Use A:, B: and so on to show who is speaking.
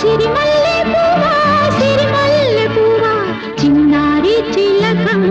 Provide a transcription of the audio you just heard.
A: చిరిమల్లె పువ్వా చిరిమల్లె పువ్వా చిన్నారి చిలకం